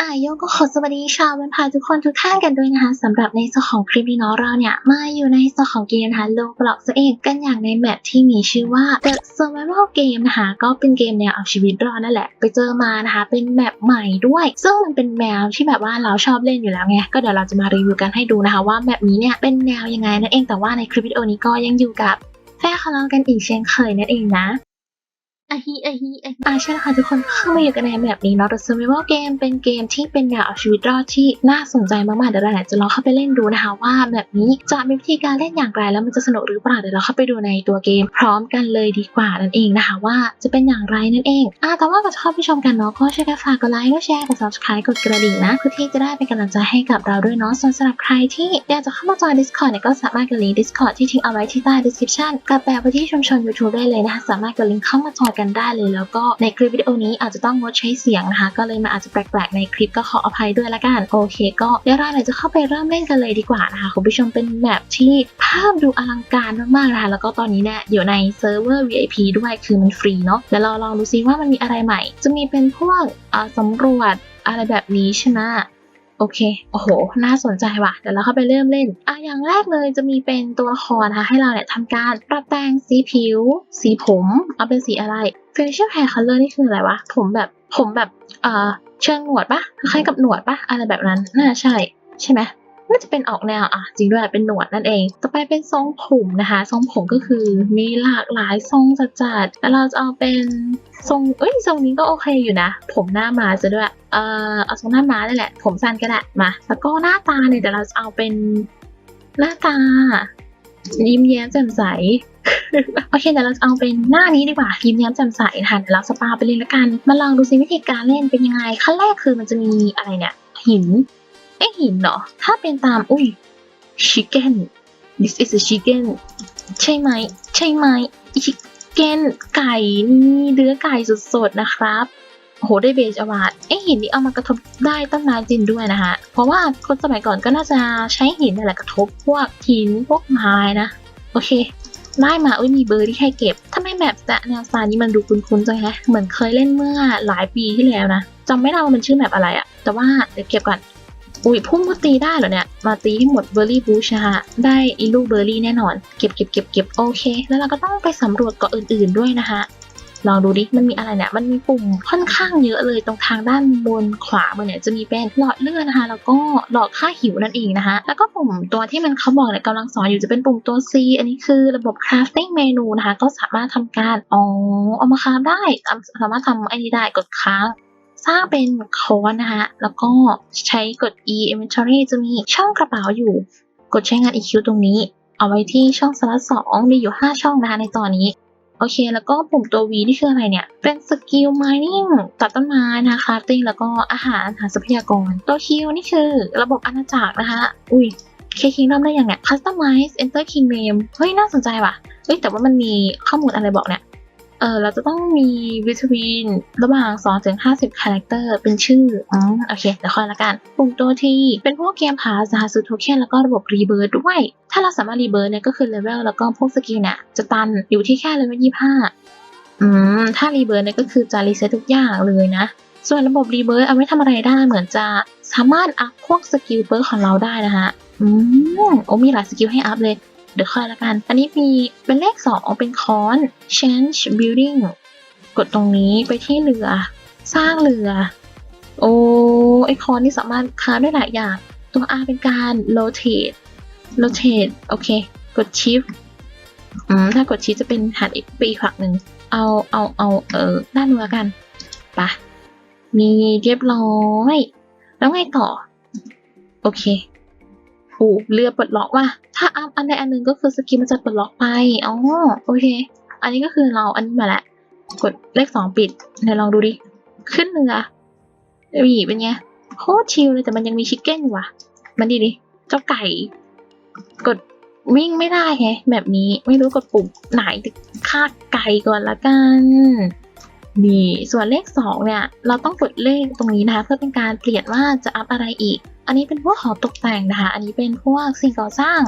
อายโยก็ขอสวัสดีชาววันพายทุกคนทุกท่านกันด้วยนะคะสำหรับในส่วนของคลิปนี้เนาะเราเนี่ย มาอยู่ในส่วนของเกมนะคะโลบล็อกซะเองกันอย่างในแมปที่มีชื่อว่า The Survival Game นะคะ ก็เป็นเกมแนวเอาชีวิตรอดนั่นแหละ ไปเจอมานะคะ เป็นแมปใหม่ด้วย ซึ่งมันเป็นแนวที่แบบว่าเราชอบเล่นอยู่แล้วไงก็เดี๋ยวเราจะมารีวิวกันให้ดูนะคะว่าแมปนี้เนี่ยเป็นแนวยังไงนั่นเองแต่ว่าในคลิปวิดีโอนี้ก็ยังอยู่กับแฟนของเรากันอีกเช่นเคยนั่นเองนะ อะฮิอะฮิอะฮิอ่าใช่แล้วค่ะทุกคนเข้ามาอยู่กันในแบบนี้เนาะ The Survival Game เป็นเกมที่เป็นแนวเอาชีวิตรอดที่น่าสนใจมากๆ เดี๋ยวเราเนี่ยจะลองเข้าไปเล่นดูนะคะ ว่าแบบนี้จะมีวิธีการเล่นอย่างไรแล้วมันจะสนุกหรือเปล่าเดี๋ยวเราเข้าไปดูในตัวเกม พร้อมกันเลยดีกว่านั่นเองนะคะ ว่าจะเป็นอย่างไรนั่นเองอ่าแต่ว่าก่อนจะเข้าไปชมกันเนาะก็ช่วยกันฝากกดไลค์กดแชร์กด subscribe กดกระดิ่งนะเพื่อที่จะได้เป็นกำลังใจให้กับเราด้วยเนาะส่วนสำหรับใครที่อยากจะเข้ามาจอย Discord เนี่ยก็สามารถกดลิงก์ Discord ที่ทิ้งเอาไว้ที่ใต้ description กับแบบไปที่ชุมชน YouTube ได้เลยนะคะสามารถกดลิงก์เข้ามาจอยกันได้เลย แล้วก็ในคลิปวิดีโอนี้อาจจะต้องงดใช้เสียงนะคะ ก็เลยมันอาจจะแปลกๆในคลิปก็ขออภัยด้วยละกันโอเค ก็เดี๋ยวเราจะเข้าไปเริ่มเล่นกันเลยดีกว่านะคะคุณผู้ชมเป็นแมปที่ภาพดูอลังการมากๆนะคะแล้วก็ตอนนี้เนี่ยอยู่ในเซิร์ฟเวอร์ VIP ด้วยคือมันฟรีเนาะเดี๋ยวเราลองดูซิว่ามันมีอะไรใหม่ จะมีเป็นพวกสำรวจอะไรแบบนี้ใช่ไหม โอเค โอ้โห น่าสนใจว่ะ เดี๋ยวเราเข้าไปเริ่มเล่น อะ อย่างแรกเลยจะมีเป็นตัวละครนะคะ ให้เราเนี่ยทำการปรับแต่งสีผิว สีผม เอาเป็นสีอะไร facial hair color นี่คืออะไรวะ ผมแบบ ผมแบบ เอ่อ เชิงหนวดปะคล้ายกับหนวดปะอะไรแบบนั้น น่าใช่ ใช่ไหม น่าจะเป็นออกแนวอะจริงด้วยเป็นหนวดนั่นเอง ต่อไปเป็นทรงผมนะคะทรงผมก็คือมีหลากหลายทรงจัดๆแล้วเราจะเอาเป็นทรงเอ้ยทรงนี้ก็โอเคอยู่นะ ผมหน้ามาซะด้วยเอ่อเอาทรงหน้ามาได้แหละ ผมสั้นก็ได้มา แล้วก็หน้าตาเนี่ยเดี๋ยวเราจะเอาเป็นหน้าตา ยิ้มแย้มแจ่มใสโอเคเดี๋ยวเราจะเอาเป็นหน้านี้ดีกว่ายิ้มแย้มแจ่มใสนะคะเดี๋ยวเราสปาไปเลยละกัน มาลองดูซิวิธีการเล่นเป็นยังไงขั้นแรกคือมันจะมีอะไรเนี่ยหิน เอ๊ะหินเหรอ ถ้าเป็นตามอุ้ย chicken this is a chicken ใช่ไหม ใช่ไหม chicken ไก่นี่เนื้อไก่สดๆนะครับโหได้เบจอวาดเอ๊ะหินนี้เอามากระทบได้ต้นไม้จริงด้วยนะคะเพราะว่าคนสมัยก่อนก็น่าจะใช้หินนี่แหละกระทบพวกหินพวกไม้นะ โอเคได้มาอุ้ยมีเบอร์ที่ให้เก็บทำไม่แบบแนวสไตล์นี้มันดูคุ้นๆจังฮะเหมือนเคยเล่นเมื่อหลายปีที่แล้วนะจำไม่ได้ว่ามันชื่อแบบอะไรอะแต่ว่าเดี๋ยวเก็บก่อน อุ้ยพุ่งก็ตีได้เหรอเนี่ย มาตีให้หมดเบอร์รี่บูชนะคะได้อีลูกเบอร์รี่แน่นอน เก็บเก็บเก็บเก็บโอเค แล้วเราก็ต้องไปสำรวจเกาะอื่น ๆด้วยนะคะลองดูดิ มันมีอะไรเนี่ย มันมีปุ่มค่อนข้างเยอะเลยตรงทางด้านบนขวามือเนี่ยจะมีเป็นหลอดเลือดนะคะ แล้วก็หลอดค่าหิวนั่นเองนะคะ แล้วก็ปุ่มตัวที่มันเขาบอกเนี่ยกำลังสอนอยู่จะเป็นปุ่มตัว C อันนี้คือระบบ crafting เมนูนะคะ ก็สามารถทำการ อ๋อ เอามาคราฟได้ สามารถทำไอ้นี้ได้กดค้าง สร้างเป็นคอนนะคะแล้วก็ใช้กด e inventory จะมีช่องกระเป๋าอยู่ กดใช้งาน EQ ตรงนี้ เอาไว้ที่ช่องสลัดสองมีอยู่ 5 ช่องนะคะในตอนนี้ โอเค แล้วก็ปุ่มตัว V นี่คืออะไรเนี่ย เป็นสกิล mining ตัดต้นไม้นะคะ crafting แล้วก็อาหารหาทรัพยากร ตัว Q นี่คือระบบอาณาจักรนะคะ อุ้ยเคคิงดอมได้ยังเนี่ย customize enter king name เฮ้ย น่าสนใจว่ะ เฮ้ย แต่ว่ามันมีข้อมูลอะไรบอกเนี่ย เออเราจะต้องมี between ระหว่าง 2 ถึง 50 character เป็นชื่ออืมโอเคเดี๋ยวค่อยละกันปุ่มตัวที่เป็นพวกเกมพาสนะคะซื้อโทเค็นแล้วก็ระบบ rebirth ด้วย ถ้าเราสามารถ rebirth เนี่ยก็คือ level แล้วก็พวกสกิลเนี่ยจะตันอยู่ที่แค่ level 25อืมถ้า rebirth เนี่ยก็คือจะ reset ทุกอย่างเลยนะ ส่วนระบบ rebirth เอาไว้ทำอะไรได้เหมือนจะสามารถอัพพวกสกิลเปิร์ของเราได้นะคะอืมโอ้มีหลายสกิลให้อัพเลย เดี๋ยวค่อยละกัน อันนี้มีเป็นเลข 2 เป็นค้อน change building กดตรงนี้ไปที่เรือ สร้างเรือ โอ้ไอคอนนี่สามารถค้าได้หลายอย่าง ตัว R เป็นการ rotate rotate โอเค กด shift อืมถ้ากด shift จะเป็นหันอีกไปอีกฝั่งหนึ่ง เอาเอาเอาเออด้านเนื้อกันปะมีเรียบร้อย แล้วไงต่อ โอเค โอ้เรือปลดล็อกว่ะถ้าอัพอันใดอันหนึ่งก็คือสกิลมันจะปลดล็อกไปอ๋อโอเค อันนี้ก็คือเราอันนี้มาล้วกดเลขสองปิดเดี๋ยวลองดูดิ ขึ้นเรือวีเป็นไงโคตรชิลเลยแต่มันยังมีชิคเก้นอยู่ว่ะ มันดีดิเจ้าไก่ กดวิ่งไม่ได้แฮะแบบนี้ไม่รู้กดปุ่มไหนฆ่าไก่ก่อนละกันนี่ส่วนเลขสองเนี่ย เราต้องกดเลขตรงนี้นะคะเพื่อเป็นการเปลี่ยนว่าจะอัพอะไรอีก อันนี้เป็นพวกขอตกแต่งนะคะ อันนี้เป็นพวกสิ่งก่อสร้าง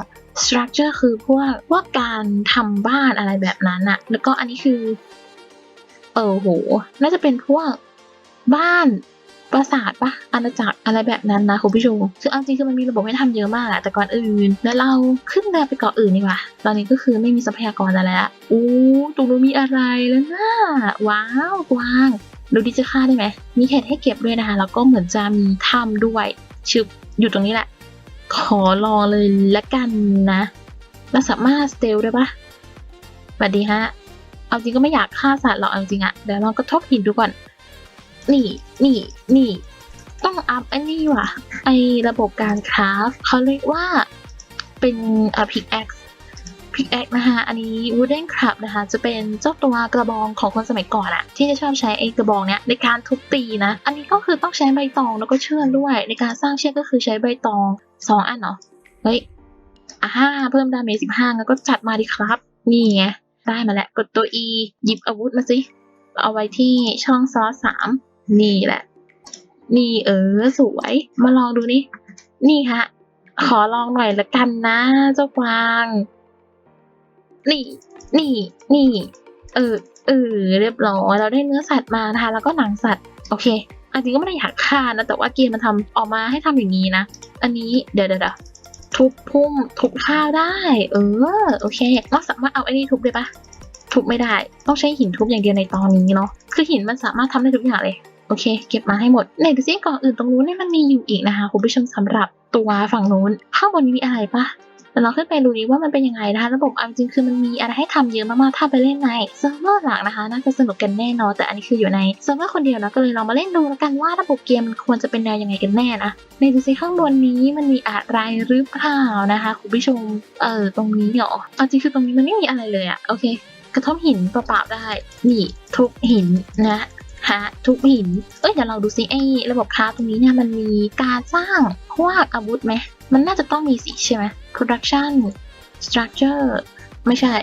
structure คือพวกพวกการทำบ้านอะไรแบบนั้นอะแล้วก็อันนี้คือ เออโห น่าจะเป็นพวกบ้านปราสาทปะอาณาจักรอะไรแบบนั้นนะคุณผู้ชมคือเอาจริงคือมันมีระบบให้ทำเยอะมากอะแต่ก่อนอื่นแล้วเราขึ้นเรือไปเกาะอื่นดีกว่า ตอนนี้ก็คือไม่มีทรัพยากรอะไรแล้วอู้ตรงนู้นมีอะไรแล้วนะว้าวกวาง ดูดิจะฆ่าได้ไหมมีเห็ดให้เก็บด้วยนะคะแล้วก็เหมือนจะมีถ้ำด้วย ชึบอยู่ตรงนี้แหละ ขอลองเลยละกันนะเราสามารถสเตลได้ปะสวัสดีฮะ เอาจริงก็ไม่อยากฆ่าสัตว์หรอกเอาจริงอะเดี๋ยวลองกระทบหินดูก่อน นี่ นี่ นี่ ต้องอัพไอ้นี่ว่ะ ไอระบบการคราฟเขาเรียกว่าเป็นอ่าพิกแอค พิกแอคนะคะอันนี้ wooden club นะคะจะเป็นเจ้าตัวกระบองของคนสมัยก่อนอะที่จะชอบใช้ไอ้กระบองเนี้ยในการทุบตีนะ อันนี้ก็คือต้องใช้ใบตองแล้วก็เชือกด้วย ในการสร้างเชือกก็คือใช้ใบตองสองอันเนาะเฮ้ยอะห้าเพิ่มดาเมจสิบห้าแล้วก็จัดมาดิครับ นี่ไงได้มาแล้วกดตัว E หยิบอาวุธมาสิเอาไว้ที่ช่องซอสสามนี่แหละ นี่เออสวย มาลองดูนี่นี่ฮะ ขอลองหน่อยละกันนะ เจ้ากวาง นี่ นี่ นี่ เออ เออ เรียบร้อย เราได้เนื้อสัตว์มานะคะ แล้วก็หนังสัตว์ โอเคอันจริงก็ไม่ได้อยากฆ่านะ แต่ว่าเกมมันทำออกมาให้ทำอย่างนี้นะ อันนี้เดี๋ยวเดี๋ยวเดี๋ยวทุบพุ่มทุบข้าวได้ เออ โอเคเราสามารถเอาไอ้นี่ทุบได้ปะทุบไม่ได้ ต้องใช้หินทุบอย่างเดียวในตอนนี้เนาะ คือหินมันสามารถทำได้ทุกอย่างเลย โอเค เก็บมาให้หมดไหนดูซิก่อนอื่นตรงนู้นเนี่ยมันมีอยู่อีกนะคะคุณผู้ชมสำหรับตัวฝั่งนู้นข้างบนนี้มีอะไรปะ แต่เราขึ้นไปดูดีว่ามันเป็นยังไงนะคะ ระบบเอาจริงคือมันมีอะไรให้ทำเยอะมากๆ ถ้าไปเล่นในเซิร์ฟเวอร์หลักนะคะ น่าจะสนุกกันแน่นอน แต่อันนี้คืออยู่ในเซิร์ฟเวอร์คนเดียวนะก็เลยลองมาเล่นดูแล้วกันว่าระบบเกมมันควรจะเป็นแนวยังไงกันแน่นะในดูซิข้างบนนี้มันมีอะไรหรือเปล่านะคะคุณผู้ชมเออตรงนี้เหรอเอาจริงคือตรงนี้มันไม่มีอะไรเลยอะโอเค กระท่อมหินเปล่าๆได้ นี่ทุกหินนะ ฮะทุกหิน เอ้ยเดี๋ยวเราดูซิไอ้ระบบคราฟตรงนี้เนี่ยมันมีการสร้างพวกอาวุธไหม มันน่าจะต้องมีสิใช่ไหม production structure ไม่ใช่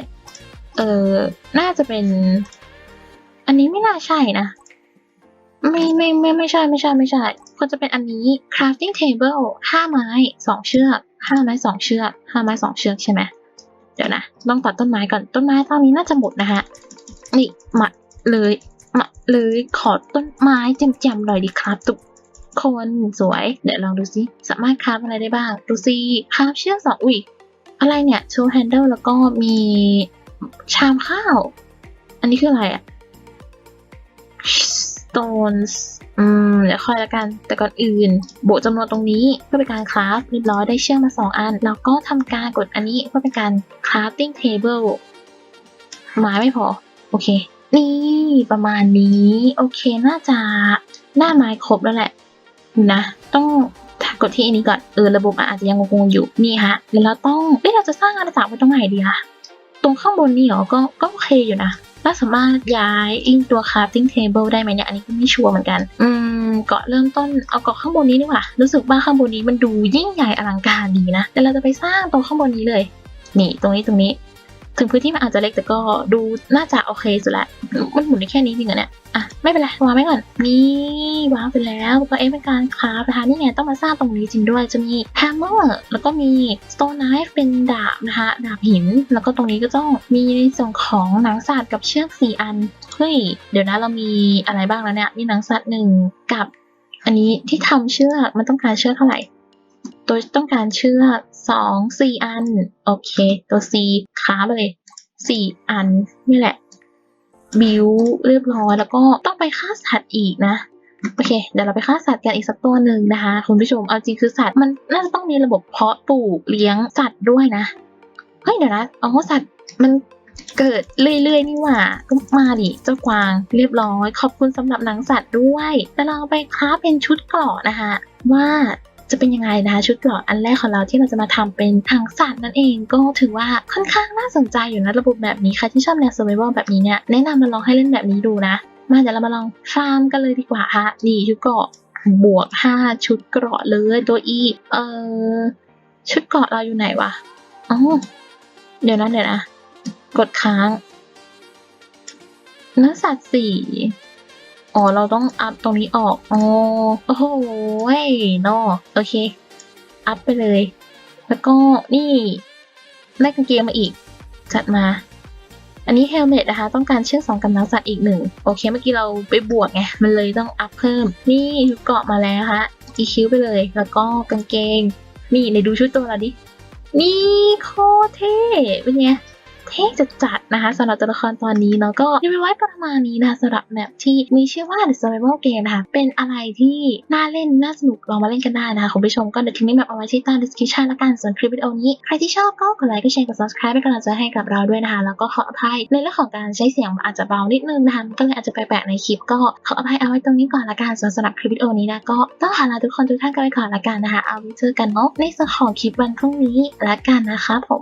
เออน่าจะเป็น อันนี้ไม่น่าใช่นะ ไม่ไม่ไม่ไม่ใช่ไม่ใช่ไม่ใช่ควรจะเป็นอันนี้ crafting table ห้าไม้สองเชือกห้าไม้สองเชือกห้าไม้สองเชือกใช่ไหมเดี๋ยวนะ ต้องตัดต้นไม้ก่อน ต้นไม้ตอนนี้น่าจะหมดนะฮะ นี่มาเลย มาเลยขอต้นไม้จ่มๆหน่อยดิครับทุกคนสวย เดี๋ยวลองดูซิสามารถคราฟอะไรได้บ้าง ดูซิคราฟเชือกสองอุ้ยอะไรเนี่ยโชว์แฮนเดิลแล้วก็มีชามข้าว อันนี้คืออะไรอะ stones อืมเดี๋ยวค่อยละกัน แต่ก่อนอื่น โบจำนวนตรงนี้เพื่อเป็นการคราฟเรียบร้อยได้เชือกมาสองอัน แล้วก็ทำการกดอันนี้เพื่อเป็นการ crafting table ไม้ไม่พอ โอเค นี่ ประมาณนี้ โอเค น่าจะหน้าไม้ครบแล้วแหละนะ ต้องกดที่อันนี้ก่อน เออ ระบบอาจจะยังงงๆอยู่ นี่ฮะเดี๋ยวเราต้องเอ้ยเราจะสร้างอาณาจักรไว้ตรงไหนดีคะตรงข้างบนนี่เหรอ ก็ ก็โอเคอยู่นะเราสามารถย้ายลิงตัว crafting table ได้ไหมเนี่ย อันนี้ก็ไม่ชัวร์เหมือนกัน อืม เกาะเริ่มต้น เอาเกาะข้างบนนี้ดีกว่า รู้สึกว่าข้างบนนี้มันดูยิ่งใหญ่อลังการดีนะเดี๋ยวเราจะไปสร้างตรงข้างบนนี้เลย นี่ ตรงนี้ ตรงนี้ ถึงพื้นที่มันอาจจะเล็กแต่ก็ดูน่าจะโอเคสุดละ มันหมุนได้แค่นี้จริงเหรอเนี่ย อะ ไม่เป็นไรวางไว้ก่อน นี่วางไปแล้วก็เอ๊ะเป็นการคราฟนะคะนี่ไงต้องมาสร้างตรงนี้จริงด้วย จะมีแฮมเมอร์แล้วก็มี stone knife เป็นดาบนะคะ ดาบหิน แล้วก็ตรงนี้ก็ต้องมีในส่วนของหนังสัตว์กับเชือกสี่อัน เฮ้ย เดี๋ยวนะเรามีอะไรบ้างแล้วเนี่ย มีหนังสัตว์หนึ่งกับ อันนี้ที่ทำเชือกมันต้องการเชือกเท่าไหร่ ตัวต้องการเชือกสองสี่อัน โอเค ตัว C ค้าไปเลยสี่อันนี่แหละ บิวเรียบร้อยแล้วก็ต้องไปฆ่าสัตว์อีกนะโอเค เดี๋ยวเราไปฆ่าสัตว์กันอีกสักตัวหนึ่งนะคะ คุณผู้ชมเอาจริงคือสัตว์มันน่าจะต้องมีระบบเพาะปลูกเลี้ยงสัตว์ด้วยนะเฮ้ยเดี๋ยวนะอ๋อสัตว์มันเกิดเรื่อยๆนี่หว่าก็มาดิเจ้ากวางเรียบร้อย ขอบคุณสำหรับหนังสัตว์ด้วย แต่เราไปคราเป็นชุดเกราะนะคะ ว่า จะเป็นยังไงนะคะชุดเกราะอันแรกของเราที่เราจะมาทำเป็นทางสัตว์นั่นเองก็ถือว่าค่อนข้างน่าสนใจอยู่นะระบบแบบนี้ใครที่ชอบแนว survival แบบนี้เนี่ยแนะนำมาลองให้เล่นแบบนี้ดูนะ มาเดี๋ยวเรามาลองฟาร์มกันเลยดีกว่าค่ะนี่ชุดเกราะบวกห้าชุดเกราะเลยตัวอีเออชุดเกราะเราอยู่ไหนวะอ๋อเดี๋ยวนะเดี๋ยวนะกดค้างเนื้อสัตว์สี่ อ๋อ เราต้องอัพตรงนี้ออกอ๋อโอ้โหเฮ้ยนอโอเค อัพไปเลย แล้วก็นี่ได้กางเกงมาอีก จัดมา อันนี้เฮลเมตนะคะ ต้องการเชือกสองกำลังสัตว์อีกหนึ่งโอเค เมื่อกี้เราไปบวกไง มันเลยต้องอัพเพิ่ม นี่เกาะมาแล้วฮะจีคิ้วไปเลย แล้วก็กางเกง นี่ในดูชุดตัวเราดิ นี่โคเท่เป็นไง เท่จัดๆนะคะสำหรับตัวละครตอนนี้เนาะก็ยังไม่ไว้ประมาณนี้นะคะสำหรับแมปที่มีชื่อว่า The Survival Game นะคะเป็นอะไรที่น่าเล่นน่าสนุกลองมาเล่นกันได้นะคะคุณผู้ชมก็เดี๋ยวทิ้งลิงก์แมปเอาไว้ที่ใต้ description ละกันส่วนคลิปวิดีโอนี้ใครที่ชอบก็กดไลค์กดแชร์กด subscribe เป็นกำลังใจให้กับเราด้วยนะคะแล้วก็ขออภัยในเรื่องของการใช้เสียงอาจจะเบานิดนึงนะคะก็เลยอาจจะแปลกๆในคลิปก็ขออภัยเอาไว้ตรงนี้ก่อนละกันส่วนสำหรับคลิปวิดีโอนี้นะก็ต้องขอลาทุกคนทุกท่านกันไปก่อนละกันนะคะเอาไว้เจอกันเนาะในส่วนของคลิปวันพรุ่งนี้ละกันนะคะผม